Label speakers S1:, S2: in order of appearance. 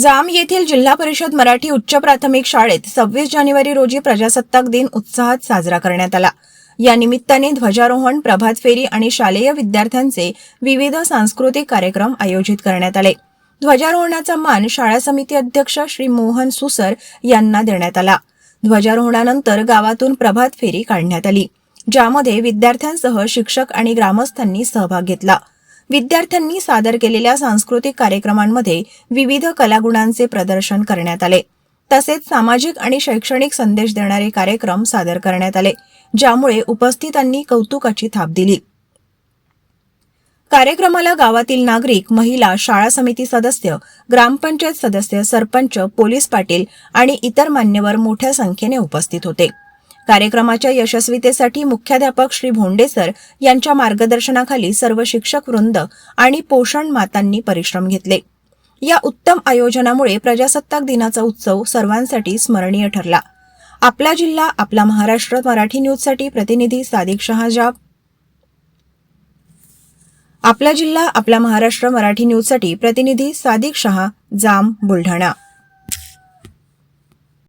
S1: जाम येथील जिल्हा परिषद मराठी उच्च प्राथमिक शाळेत सव्वीस जानेवारी रोजी प्रजासत्ताक दिन उत्साहात साजरा करण्यात आला. या निमित्ताने ध्वजारोहण प्रभात फेरी आणि शालेय विद्यार्थ्यांचे विविध सांस्कृतिक कार्यक्रम आयोजित करण्यात आले. ध्वजारोहणाचा मान शाळा समिती अध्यक्ष श्री मोहन सुसर यांना देण्यात आला. ध्वजारोहणानंतर गावातून प्रभात फेरी काढण्यात आली ज्यामध्ये विद्यार्थ्यांसह शिक्षक आणि ग्रामस्थांनी सहभाग घेतला. विद्यार्थ्यांनी सादर केलेल्या सांस्कृतिक कार्यक्रमांमध्ये विविध कलागुणांचे प्रदर्शन करण्यात आले. तसेच सामाजिक आणि शैक्षणिक संदेश देणारे कार्यक्रम सादर करण्यात आले ज्यामुळे उपस्थितांनी कौतुकाची थाप दिली. कार्यक्रमाला गावातील नागरिक महिला शाळा समिती सदस्य ग्रामपंचायत सदस्य सरपंच पोलीस पाटील आणि इतर मान्यवर मोठ्या संख्येने उपस्थित होते. कार्यक्रमाच्या यशस्वीतेसाठी मुख्याध्यापक श्री भोंडेसर यांच्या मार्गदर्शनाखाली सर्व शिक्षक वृंद आणि पोषण मातांनी परिश्रम घेतले. या उत्तम आयोजनामुळे प्रजासत्ताक दिनाचा उत्सव सर्वांसाठी स्मरणीय ठरला. आपला जिल्हा आपला महाराष्ट्र मराठी न्यूजसाठी प्रतिनिधी सादिक शहाजाब. आपला जिल्हा आपला महाराष्ट्र मराठी न्यूजसाठी प्रतिनिधी सादिक शहा जाम बुलढाणा.